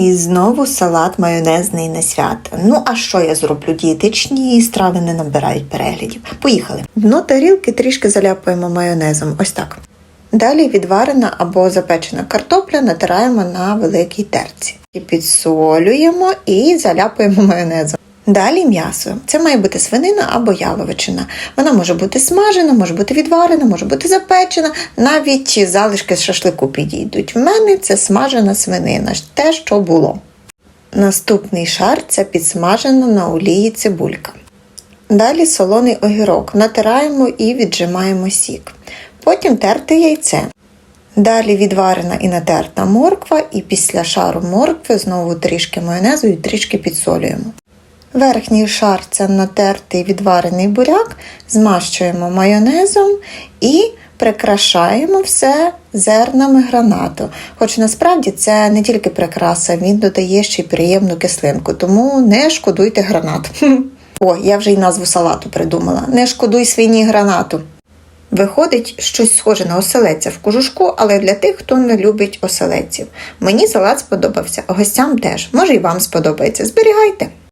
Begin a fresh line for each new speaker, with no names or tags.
І знову салат майонезний на свята. Ну а що я зроблю? Дієтичні страви не набирають переглядів. Поїхали. Дно тарілки трішки заляпуємо майонезом. Ось так. Далі відварена або запечена картопля натираємо на великій терці. І підсолюємо і заляпуємо майонезом. Далі м'ясо. Це має бути свинина або яловичина. Вона може бути смажена, може бути відварена, може бути запечена, навіть залишки з шашлику підійдуть. В мене це смажена свинина, те, що було. Наступний шар це підсмажена на олії цибулька. Далі солоний огірок натираємо і віджимаємо сік. Потім терте яйце. Далі відварена і натерта морква, і після шару моркви знову трішки майонезу і трішки підсолюємо. Верхній шар це натертий відварений буряк, змащуємо майонезом і прикрашаємо все зернами гранату. Хоч насправді це не тільки прикраса, він додає ще й приємну кислинку, тому не шкодуйте гранат. О, я вже й назву салату придумала. Не шкодуй свині гранату. Виходить щось схоже на оселедця в кожушку, але для тих, хто не любить оселедців. Мені салат сподобався, гостям теж. Може і вам сподобається. Зберігайте.